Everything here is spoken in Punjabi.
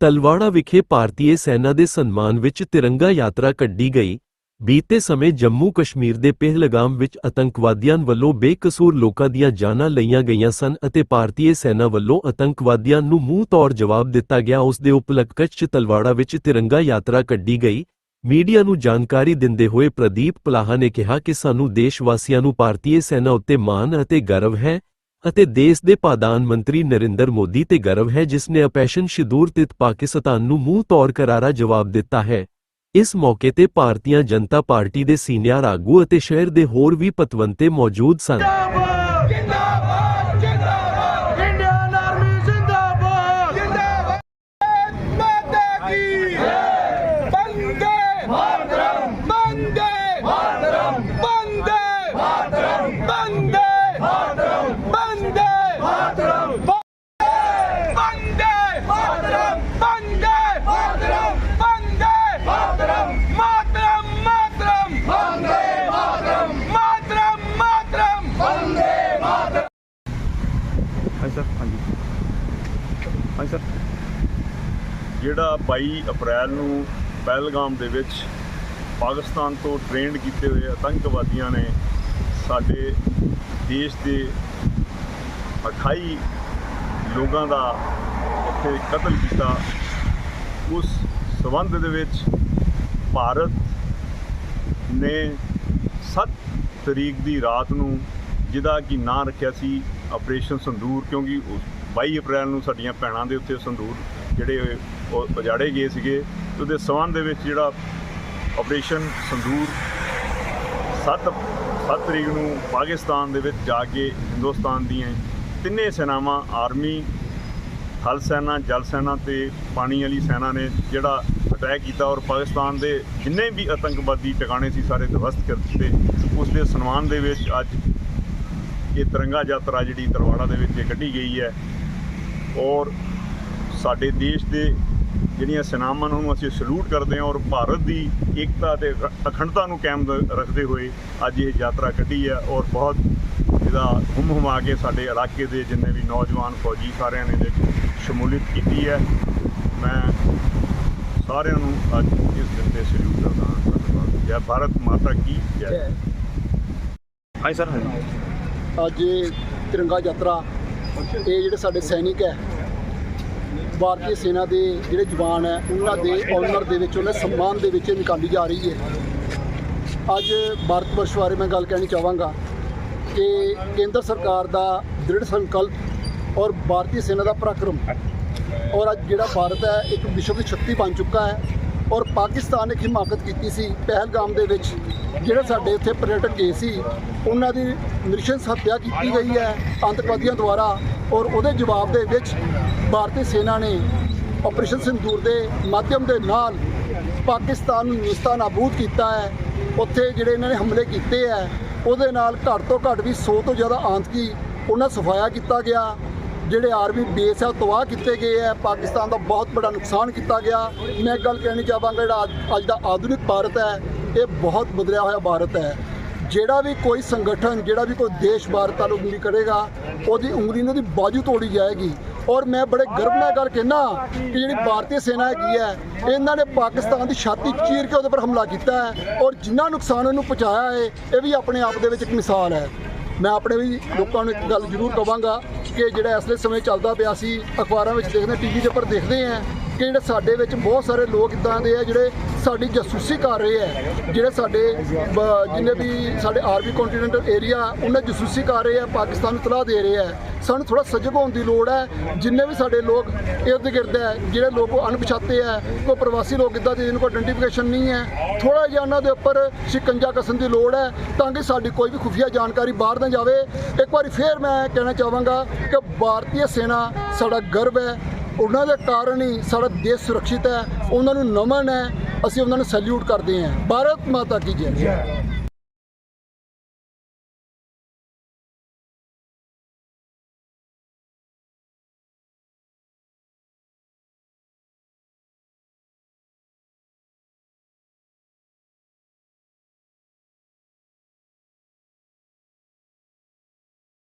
ਤਲਵਾੜਾ ਵਿਖੇ ਭਾਰਤੀ ਸੈਨਾ ਦੇ ਸਨਮਾਨ ਵਿੱਚ ਤਿਰੰਗਾ ਯਾਤਰਾ ਕੱਢੀ ਗਈ। ਬੀਤੇ ਸਮੇਂ ਜੰਮੂ ਕਸ਼ਮੀਰ ਦੇ ਪਹਿਲਗਾਮ ਵਿੱਚ ਆਤੰਕਵਾਦੀਆਂ ਵੱਲੋਂ ਬੇਕਸੂਰ ਲੋਕਾਂ ਦੀਆਂ ਜਾਨਾਂ ਲਈਆਂ ਗਈਆਂ ਸਨ ਅਤੇ ਭਾਰਤੀ ਸੈਨਾ ਵੱਲੋਂ ਆਤੰਕਵਾਦੀਆਂ ਨੂੰ ਮੂੰਹ ਤੋੜ ਜਵਾਬ ਦਿੱਤਾ ਗਿਆ। ਉਸ ਦੇ ਉਪਲਕਸ਼ 'ਚ ਤਲਵਾੜਾ ਵਿੱਚ ਤਿਰੰਗਾ ਯਾਤਰਾ ਕੱਢੀ ਗਈ। ਮੀਡੀਆ ਨੂੰ ਜਾਣਕਾਰੀ ਦਿੰਦੇ ਹੋਏ ਪ੍ਰਦੀਪ ਪਲਾਹਾ ਨੇ ਕਿਹਾ ਕਿ ਸਾਨੂੰ ਦੇਸ਼ ਵਾਸੀਆਂ ਨੂੰ ਭਾਰਤੀ ਸੈਨਾ ਉੱਤੇ ਮਾਣ ਅਤੇ ਗਰਵ ਹੈ। ਅਤੇ ਦੇਸ਼ ਦੇ ਪ੍ਰਧਾਨ ਮੰਤਰੀ ਨਰਿੰਦਰ ਮੋਦੀ ਤੇ ਗਰਵ ਹੈ ਜਿਸ ਨੇ ਅਪੈਸ਼ਨ ਸ਼ਿਦੂਰ ਤਿਤ ਪਾਕਿਸਤਾਨ ਨੂੰ ਮੂੰਹ ਤੌਰ ਕਰਾਰਾ ਜਵਾਬ ਦਿੱਤਾ ਹੈ। ਇਸ ਮੌਕੇ ਤੇ ਭਾਰਤੀਆ ਜਨਤਾ ਪਾਰਟੀ ਦੇ ਸੀਨੀਅਰ ਆਗੂ ਅਤੇ ਸ਼ਹਿਰ ਦੇ ਹੋਰ ਵੀ ਪਤਵੰਤੇ ਮੌਜੂਦ ਸਨ। ਜਿਹੜਾ 22 ਅਪ੍ਰੈਲ ਨੂੰ ਪਹਿਲਗਾਮ ਦੇ ਵਿੱਚ ਪਾਕਿਸਤਾਨ ਤੋਂ ਟ੍ਰੇਨਡ ਕੀਤੇ ਹੋਏ ਆਤੰਕਵਾਦੀਆਂ ਨੇ ਸਾਡੇ ਦੇਸ਼ ਦੇ 28 ਲੋਕਾਂ ਦਾ ਉੱਥੇ ਕਤਲ ਕੀਤਾ। ਉਸ ਸਬੰਧ ਦੇ ਵਿੱਚ ਭਾਰਤ ਨੇ 7 ਤਰੀਕ ਦੀ ਰਾਤ ਨੂੰ ਜਿਹਦਾ ਕਿ ਨਾਂ ਰੱਖਿਆ ਸੀ ਆਪਰੇਸ਼ਨ ਸੰਦੂਰ, ਕਿਉਂਕਿ ਉਸ 22 ਅਪ੍ਰੈਲ ਨੂੰ ਸਾਡੀਆਂ ਭੈਣਾਂ ਦੇ ਉੱਤੇ ਸੰਦੂਰ ਜਿਹੜੇ ਉਹ ਉਜਾੜੇ ਗਏ ਸੀਗੇ ਤੇ ਉਹਦੇ ਸਬੰਧ ਦੇ ਵਿੱਚ ਜਿਹੜਾ ਆਪਰੇਸ਼ਨ ਸੰਦੂਰ 7 7 ਤਰੀਕ ਨੂੰ ਪਾਕਿਸਤਾਨ ਦੇ ਵਿੱਚ ਜਾ ਕੇ ਹਿੰਦੁਸਤਾਨ ਦੀਆਂ ਤਿੰਨੇ ਸੈਨਾਵਾਂ, ਆਰਮੀ ਥਲ ਸੈਨਾ, ਜਲ ਸੈਨਾ ਤੇ ਪਾਣੀ ਵਾਲੀ ਸੈਨਾ ਨੇ ਜਿਹੜਾ ਅਟੈਕ ਕੀਤਾ ਔਰ ਪਾਕਿਸਤਾਨ ਦੇ ਜਿੰਨੇ ਵੀ ਆਤੰਕਵਾਦੀ ਟਿਕਾਣੇ ਸੀ ਸਾਰੇ ਧਵਸਤ ਕਰ ਦਿੱਤੇ। ਉਸ ਦੇ ਸਨਮਾਨ ਦੇ ਵਿੱਚ ਅੱਜ ਇਹ ਤਿਰੰਗਾ ਯਾਤਰਾ ਜਿਹੜੀ ਤਲਵਾੜਾ ਦੇ ਵਿੱਚ ਇਹ ਕੱਢੀ ਗਈ ਹੈ। ਔਰ ਸਾਡੇ ਦੇਸ਼ ਦੇ ਜਿਹੜੀਆਂ ਸੈਨਾਵਾਂ ਨੂੰ ਅਸੀਂ ਸਲੂਟ ਕਰਦੇ ਹਾਂ ਔਰ ਭਾਰਤ ਦੀ ਏਕਤਾ ਤੇ ਅਖੰਡਤਾ ਨੂੰ ਕਾਇਮ ਦ- ਰੱਖਦੇ ਹੋਏ ਅੱਜ ਇਹ ਯਾਤਰਾ ਕੱਢੀ ਹੈ ਔਰ ਬਹੁਤ ਇਹਦਾ ਹੁਮ ਹੁਮਾ ਕੇ ਸਾਡੇ ਇਲਾਕੇ ਦੇ ਜਿੰਨੇ ਵੀ ਨੌਜਵਾਨ ਫੌਜੀ ਸਾਰਿਆਂ ਨੇ ਇਹਦੇ 'ਚ ਸ਼ਮੂਲੀਅਤ ਕੀਤੀ ਹੈ। ਮੈਂ ਸਾਰਿਆਂ ਨੂੰ ਅੱਜ ਇਸ ਦਿਨ ਤੇ ਸਲੂਟ ਕਰਦਾ ਹਾਂ। ਧੰਨਵਾਦ। ਜੈ ਭਾਰਤ ਮਾਤਾ ਕੀ ਜੈ। ਹਾਂਜੀ ਸਰ ਅੱਜ ਇਹ ਤਿਰੰਗਾ ਯਾਤਰਾ ਇਹ ਜਿਹੜੇ ਸਾਡੇ ਸੈਨਿਕ ਹੈ ਭਾਰਤੀ ਸੈਨਾ ਦੇ ਜਿਹੜੇ ਜਵਾਨ ਹੈ, ਉਹਨਾਂ ਦੇ ਆਨਰ ਦੇ ਵਿੱਚ, ਉਹਨਾਂ ਸਨਮਾਨ ਦੇ ਵਿੱਚ ਇਹ ਨਿਕਾਲੀ ਜਾ ਰਹੀ ਹੈ। ਅੱਜ ਭਾਰਤ ਵਰਸ਼ ਬਾਰੇ ਮੈਂ ਗੱਲ ਕਹਿਣੀ ਚਾਹਾਂਗਾ ਕਿ ਕੇਂਦਰ ਸਰਕਾਰ ਦਾ ਦ੍ਰਿੜ ਸੰਕਲਪ ਔਰ ਭਾਰਤੀ ਸੈਨਾ ਦਾ ਪਰਾਕਰਮ ਔਰ ਅੱਜ ਜਿਹੜਾ ਭਾਰਤ ਹੈ, ਇੱਕ ਵਿਸ਼ਵ ਦੀ ਸ਼ਕਤੀ ਬਣ ਚੁੱਕਾ ਹੈ ਔਰ ਪਾਕਿਸਤਾਨ ਨੇ ਹਿਮਾਕਤ ਕੀਤੀ ਸੀ ਪਹਿਲਗਾਮ ਦੇ ਵਿੱਚ, ਜਿਹੜੇ ਸਾਡੇ ਇੱਥੇ ਪਰਯਟਕ ਗਏ ਸੀ, ਉਹਨਾਂ ਦੀ ਨਿਰਸ਼ੰਸ ਹੱਤਿਆ ਕੀਤੀ ਗਈ ਹੈ ਅੰਤਰਵਾਦੀਆਂ ਦੁਆਰਾ ਔਰ ਉਹਦੇ ਜਵਾਬ ਦੇ ਵਿੱਚ ਭਾਰਤੀ ਸੈਨਾ ਨੇ ਆਪਰੇਸ਼ਨ ਸਿੰਦੂਰ ਦੇ ਮਾਧਿਅਮ ਦੇ ਨਾਲ ਪਾਕਿਸਤਾਨ ਨੂੰ ਨਿਸਤਾ ਨਾਬੂਦ ਕੀਤਾ ਹੈ। ਉੱਥੇ ਜਿਹੜੇ ਇਹਨਾਂ ਨੇ ਹਮਲੇ ਕੀਤੇ ਹੈ, ਉਹਦੇ ਨਾਲ ਘੱਟ ਤੋਂ ਘੱਟ ਵੀ 100 ਤੋਂ ਜ਼ਿਆਦਾ ਆਂਤਕੀ ਉਹਨਾਂ ਸਫਾਇਆ ਕੀਤਾ ਗਿਆ। ਜਿਹੜੇ ਆਰਮੀ ਬੇਸ ਹੈ, ਉਹ ਤਬਾਹ ਕੀਤੇ ਗਏ ਹੈ। ਪਾਕਿਸਤਾਨ ਦਾ ਬਹੁਤ ਵੱਡਾ ਨੁਕਸਾਨ ਕੀਤਾ ਗਿਆ। ਮੈਂ ਇੱਕ ਗੱਲ ਕਹਿਣੀ ਚਾਹਾਂਗਾ, ਜਿਹੜਾ ਅੱਜ- ਅੱਜ ਦਾ ਆਧੁਨਿਕ ਭਾਰਤ ਹੈ, ਇਹ ਬਹੁਤ ਬਦਲਿਆ ਹੋਇਆ ਭਾਰਤ ਹੈ। ਜਿਹੜਾ ਵੀ ਕੋਈ ਸੰਗਠਨ, ਜਿਹੜਾ ਵੀ ਕੋਈ ਦੇਸ਼ ਭਾਰਤ ਨਾਲ ਉਂਗਲੀ ਕਰੇਗਾ, ਉਹਦੀ ਉਂਗਲੀ ਨੂੰ ਉਹਦੀ ਬਾਜੂ ਤੋੜੀ ਜਾਏਗੀ। ਔਰ ਮੈਂ ਬੜੇ ਗਰਵ ਨਾਲ ਗੱਲ ਕਹਿਣਾ ਕਿ ਜਿਹੜੀ ਭਾਰਤੀ ਸੈਨਾ ਹੈਗੀ ਹੈ, ਇਹਨਾਂ ਨੇ ਪਾਕਿਸਤਾਨ ਦੀ ਛਾਤੀ ਚੀਰ ਕੇ ਉਹਦੇ ਪਰ ਹਮਲਾ ਕੀਤਾ ਹੈ ਔਰ ਜਿੰਨਾ ਨੁਕਸਾਨ ਉਹਨੂੰ ਪਹੁੰਚਾਇਆ ਹੈ, ਇਹ ਵੀ ਆਪਣੇ ਆਪ ਦੇ ਵਿੱਚ ਇੱਕ ਮਿਸਾਲ ਹੈ। ਮੈਂ ਆਪਣੇ ਵੀ ਲੋਕਾਂ ਨੂੰ ਇੱਕ ਗੱਲ ਜ਼ਰੂਰ ਕਵਾਂਗਾ ਕਿ ਜਿਹੜਾ ਇਸ ਵੇਲੇ ਸਮੇਂ ਚੱਲਦਾ ਪਿਆ ਸੀ, ਅਖਬਾਰਾਂ ਵਿੱਚ ਦੇਖਦੇ ਟੀਵੀ ਦੇ ਉੱਪਰ ਦੇਖਦੇ ਆ ਕਿ ਜਿਹੜੇ ਸਾਡੇ ਵਿੱਚ ਬਹੁਤ ਸਾਰੇ ਲੋਕ ਇਦਾਂ ਦੇ ਆ ਜਿਹੜੇ ਸਾਡੀ ਜਾਸੂਸੀ ਕਰ ਰਹੇ ਆ। ਜਿਹੜੇ ਸਾਡੇ ਜਿੰਨੇ ਵੀ ਸਾਡੇ ਆਰਮੀ ਕੰਟੀਨੈਂਟਲ ਏਰੀਆ, ਉਹਨਾਂ ਦੀ ਜਾਸੂਸੀ ਕਰ ਰਹੇ ਆ, ਪਾਕਿਸਤਾਨ ਨੂੰ ਤਲਾਹ ਦੇ ਰਹੇ ਆ। ਸਾਨੂੰ ਥੋੜਾ ਸਜਗ ਹੋਣ ਦੀ ਲੋੜ ਹੈ ਜਿੰਨੇ ਵੀ ਸਾਡੇ ਲੋਕ ਇਰਦ ਗਿਰਦ ਹੈ ਜਿਹੜੇ ਲੋਕ ਅਣਪਛਾਤੇ ਹੈ ਕੋਈ ਪ੍ਰਵਾਸੀ ਲੋਕ ਇਦਾਂ ਦੇ ਜਿਹਨਾਂ ਕੋਲ ਆਇਡੈਂਟੀਫਿਕੇਸ਼ਨ ਨਹੀਂ ਹੈ ਥੋੜਾ ਜਿਹਾ ਉਹਨਾਂ ਦੇ ਉੱਪਰ ਸ਼ਿਕੰਜਾ ਕਸਣ ਦੀ ਲੋੜ ਹੈ ਤਾਂ ਕਿ ਸਾਡੀ ਕੋਈ ਵੀ ਖੁਫੀਆ ਜਾਣਕਾਰੀ ਬਾਹਰ ਨਾ ਜਾਵੇ। ਇੱਕ ਵਾਰੀ ਫੇਰ ਮੈਂ ਕਹਿਣਾ ਚਾਹਾਂਗਾ ਕਿ ਭਾਰਤੀ ਸੈਨਾ ਸਾਡਾ ਗਰਵ ਹੈ। ਉਹਨਾਂ ਦੇ ਕਾਰਨ ਹੀ ਸਾਡਾ ਦੇਸ਼ ਸੁਰੱਖਿਅਤ ਹੈ, ਉਹਨਾਂ ਨੂੰ ਨਮਨ ਹੈ, ਅਸੀਂ ਉਹਨਾਂ ਨੂੰ ਸੈਲੂਟ ਕਰਦੇ ਹਾਂ। ਭਾਰਤ ਮਾਤਾ ਕੀ ਜੈ।